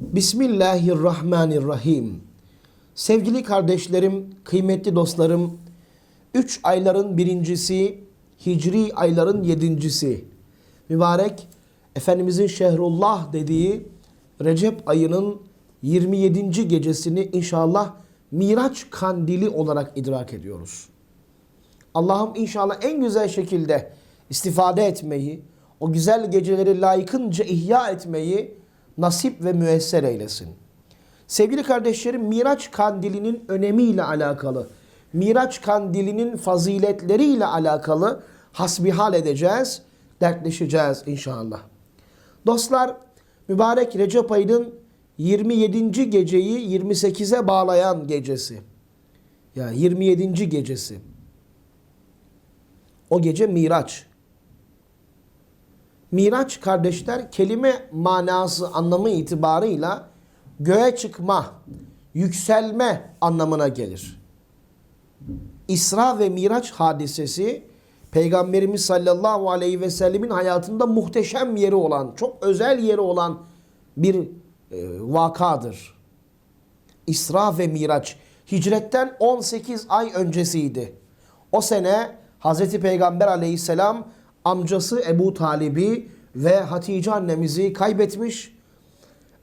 Bismillahirrahmanirrahim. Sevgili kardeşlerim, kıymetli dostlarım, üç ayların birincisi, hicri ayların yedincisi. Mübarek Efendimizin Şehrullah dediği Recep ayının 27. gecesini inşallah Miraç kandili olarak idrak ediyoruz. Allah'ım inşallah en güzel şekilde istifade etmeyi, o güzel geceleri layıkınca ihya etmeyi nasip ve müesser eylesin. Sevgili kardeşlerim Miraç kandilinin önemiyle alakalı, Miraç kandilinin faziletleriyle alakalı hasbihal edeceğiz, dertleşeceğiz inşallah. Dostlar, mübarek Recep ayının 27. geceyi 28'e bağlayan gecesi. Ya 27. gecesi. O gece Miraç. Miraç kardeşler kelime manası anlamı itibarıyla göğe çıkma, yükselme anlamına gelir. İsra ve Miraç hadisesi Peygamberimiz sallallahu aleyhi ve sellemin hayatında muhteşem yeri olan, çok özel yeri olan bir e, vakadır. İsra ve Miraç hicretten 18 ay öncesiydi. O sene Hazreti Peygamber aleyhisselam amcası Ebu Talib'i ve Hatice annemizi kaybetmiş.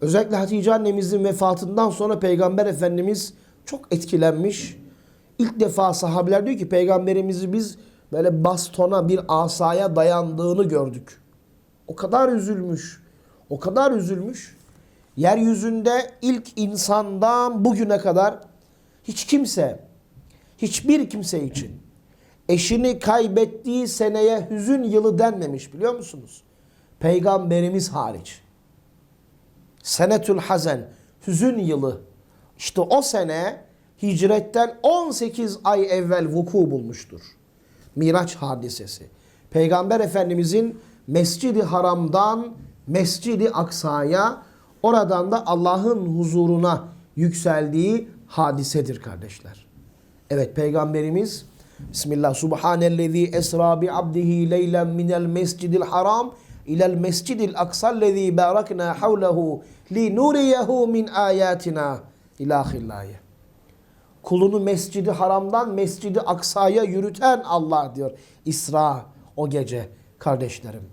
Özellikle Hatice annemizin vefatından sonra Peygamber Efendimiz çok etkilenmiş. İlk defa sahabeler diyor ki peygamberimizi biz böyle bastona bir asaya dayandığını gördük. O kadar üzülmüş. O kadar üzülmüş. Yeryüzünde ilk insandan bugüne kadar hiç kimse, hiçbir kimse için eşini kaybettiği seneye hüzün yılı denmemiş biliyor musunuz? Peygamberimiz hariç. Senetül Hazen, hüzün yılı. İşte o sene hicretten 18 ay evvel vuku bulmuştur. Miraç hadisesi. Peygamber Efendimizin Mescid-i Haram'dan Mescid-i Aksa'ya oradan da Allah'ın huzuruna yükseldiği hadisedir kardeşler. Evet Peygamberimiz Bismillah Subhanellezi esra bi abdihi leylen minel mescidil haram ilel mescidil aksallezi barakna havlehu li nuriyehu min ayatina ilahillâye. Kulunu mescidi haramdan mescidi aksaya yürüten Allah diyor. İsra o gece kardeşlerim.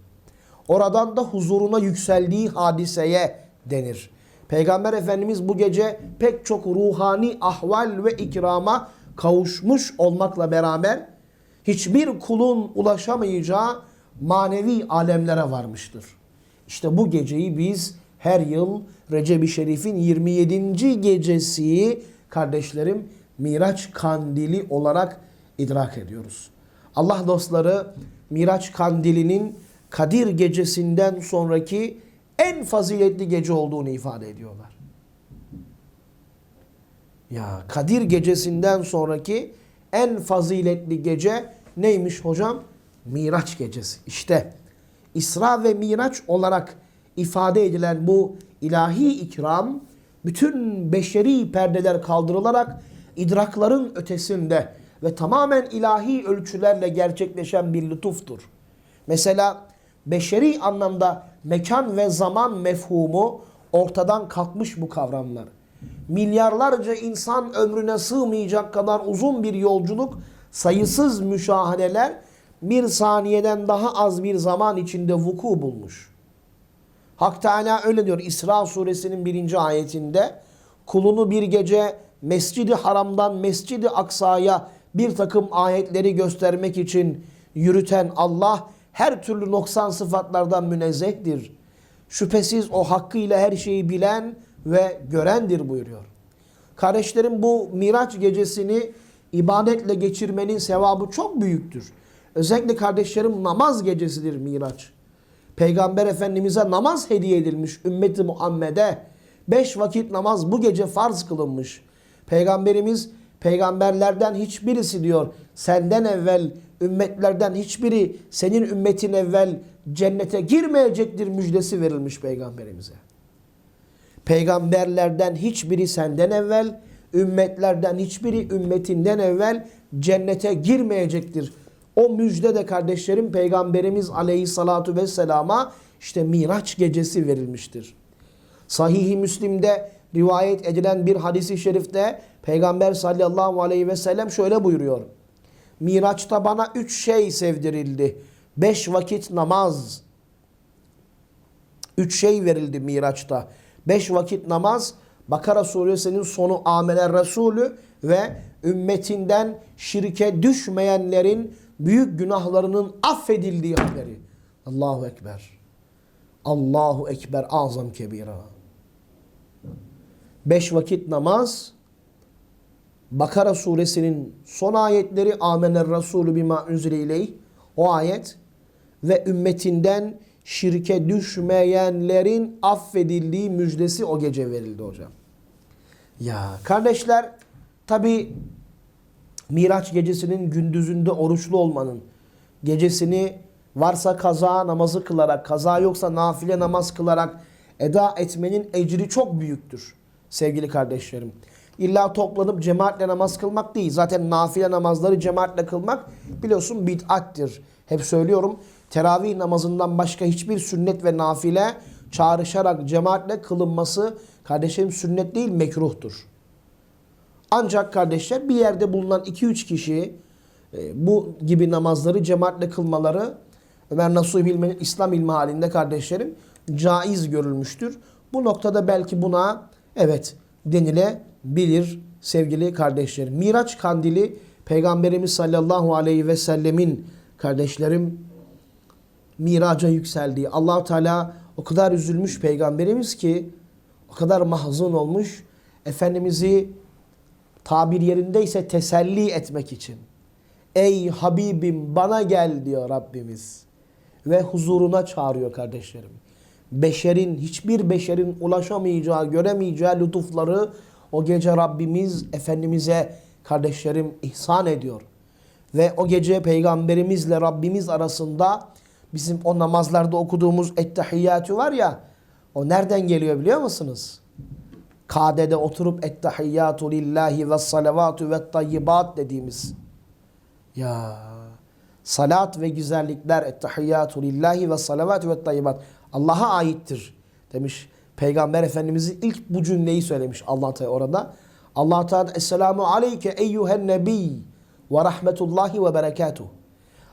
Oradan da huzuruna yükseldiği hadiseye denir. Peygamber Efendimiz bu gece pek çok ruhani ahval ve ikrama kavuşmuş olmakla beraber hiçbir kulun ulaşamayacağı manevi alemlere varmıştır. İşte bu geceyi biz her yıl Recep-i Şerif'in 27. gecesi kardeşlerim Miraç kandili olarak idrak ediyoruz. Allah dostları Miraç kandilinin Kadir gecesinden sonraki en faziletli gece olduğunu ifade ediyorlar. Ya Kadir gecesinden sonraki en faziletli gece neymiş hocam? Miraç gecesi. İşte İsra ve Miraç olarak ifade edilen bu ilahi ikram bütün beşeri perdeler kaldırılarak idrakların ötesinde ve tamamen ilahi ölçülerle gerçekleşen bir lütuftur. Mesela beşeri anlamda mekan ve zaman mefhumu ortadan kalkmış bu kavramlar. Milyarlarca insan ömrüne sığmayacak kadar uzun bir yolculuk, sayısız müşahedeler bir saniyeden daha az bir zaman içinde vuku bulmuş. Hak Teala öyle diyor İsra suresinin birinci ayetinde kulunu bir gece Mescidi Haram'dan Mescidi Aksa'ya bir takım ayetleri göstermek için yürüten Allah her türlü noksan sıfatlardan münezzehtir. Şüphesiz o hakkıyla her şeyi bilen ve görendir buyuruyor. Kardeşlerim bu Miraç gecesini ibadetle geçirmenin sevabı çok büyüktür. Özellikle kardeşlerim namaz gecesidir Miraç. Peygamber Efendimiz'e namaz hediye edilmiş ümmeti Muhammed'e. Beş vakit namaz bu gece farz kılınmış. Peygamberimiz peygamberlerden hiçbirisi diyor senden evvel ümmetlerden hiçbiri senin ümmetin evvel cennete girmeyecektir müjdesi verilmiş peygamberimize. Peygamberlerden hiçbiri senden evvel, ümmetlerden hiçbiri ümmetinden evvel cennete girmeyecektir. O müjde de kardeşlerim Peygamberimiz aleyhissalatu vesselama işte Miraç gecesi verilmiştir. Sahih-i Müslim'de rivayet edilen bir hadisi şerifte Peygamber sallallahu aleyhi ve sellem şöyle buyuruyor. Miraç'ta bana üç şey sevdirildi. Beş vakit namaz. Üç şey verildi Miraç'ta. Beş vakit namaz, Bakara suresinin sonu Amener Resulü ve ümmetinden şirke düşmeyenlerin büyük günahlarının affedildiği haberi. Allahu Ekber. Allahu Ekber azam kebira. Beş vakit namaz, Bakara suresinin son ayetleri Amener Resulü bima unzile ileyh o ayet ve ümmetinden şirke düşmeyenlerin affedildiği müjdesi o gece verildi hocam. Ya kardeşler tabi Miraç gecesinin gündüzünde oruçlu olmanın gecesini varsa kaza namazı kılarak kaza yoksa nafile namaz kılarak eda etmenin ecri çok büyüktür sevgili kardeşlerim. İlla toplanıp cemaatle namaz kılmak değil. Zaten nafile namazları cemaatle kılmak biliyorsun bid'attir. Hep söylüyorum teravih namazından başka hiçbir sünnet ve nafile çağrışarak cemaatle kılınması kardeşlerim sünnet değil mekruhtur. Ancak kardeşler bir yerde bulunan 2-3 kişi e, bu gibi namazları cemaatle kılmaları Ömer Nasuh ilminin İslam ilmi halinde kardeşlerim caiz görülmüştür. Bu noktada belki buna evet denilebilir sevgili kardeşlerim. Miraç kandili Peygamberimiz sallallahu aleyhi ve sellemin kardeşlerim miraca yükseldiği. allah Teala o kadar üzülmüş peygamberimiz ki o kadar mahzun olmuş. Efendimiz'i tabir yerindeyse teselli etmek için. Ey Habibim bana gel diyor Rabbimiz. Ve huzuruna çağırıyor kardeşlerim. Beşerin, hiçbir beşerin ulaşamayacağı, göremeyeceği lütufları o gece Rabbimiz Efendimiz'e kardeşlerim ihsan ediyor. Ve o gece Peygamberimizle Rabbimiz arasında bizim o namazlarda okuduğumuz ettehiyyatü var ya o nereden geliyor biliyor musunuz? Kade'de oturup ettehiyyatu lillahi ve salavatu ve tayyibat dediğimiz. Ya salat ve güzellikler ettehiyyatu lillahi ve salavatu ve tayyibat Allah'a aittir demiş. Peygamber Efendimiz'i ilk bu cümleyi söylemiş Allah Teala orada. Allah Teala Esselamu aleyke eyyuhen nebi ve rahmetullahi ve berekatuh.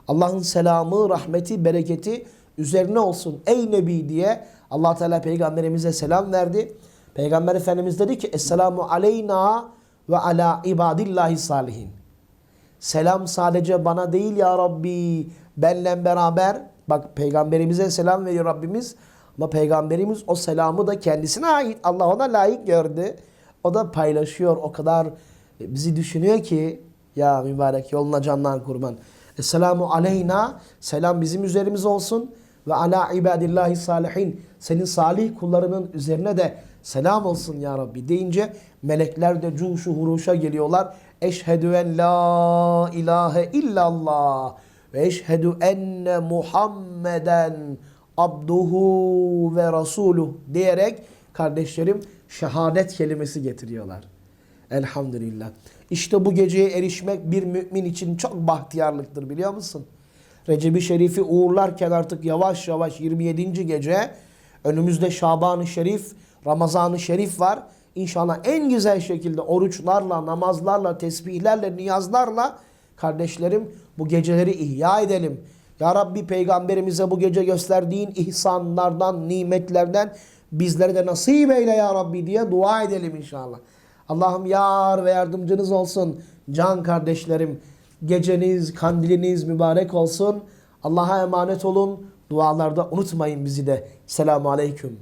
Allah'ın selamı, rahmeti, bereketi üzerine olsun ey Nebi diye allah Teala peygamberimize selam verdi. Peygamber Efendimiz dedi ki Esselamu aleyna ve ala ibadillahi salihin. Selam sadece bana değil ya Rabbi benle beraber bak peygamberimize selam veriyor Rabbimiz ama peygamberimiz o selamı da kendisine ait Allah ona layık gördü. O da paylaşıyor o kadar bizi düşünüyor ki ya mübarek yoluna canlar kurban. Esselamu aleyna. Selam bizim üzerimize olsun. Ve ala ibadillahi salihin. Senin salih kullarının üzerine de selam olsun ya Rabbi deyince melekler de cuşu huruşa geliyorlar. Eşhedü en la ilahe illallah ve eşhedü enne Muhammeden abduhu ve rasuluh diyerek kardeşlerim şehadet kelimesi getiriyorlar. Elhamdülillah. İşte bu geceye erişmek bir mümin için çok bahtiyarlıktır biliyor musun? Recep-i Şerif'i uğurlarken artık yavaş yavaş 27. gece önümüzde Şaban-ı Şerif, Ramazan-ı Şerif var. İnşallah en güzel şekilde oruçlarla, namazlarla, tesbihlerle, niyazlarla kardeşlerim bu geceleri ihya edelim. Ya Rabbi peygamberimize bu gece gösterdiğin ihsanlardan, nimetlerden bizlere de nasip eyle ya Rabbi diye dua edelim inşallah. Allah'ım yar ve yardımcınız olsun. Can kardeşlerim geceniz, kandiliniz mübarek olsun. Allah'a emanet olun. Dualarda unutmayın bizi de. Selamun Aleyküm.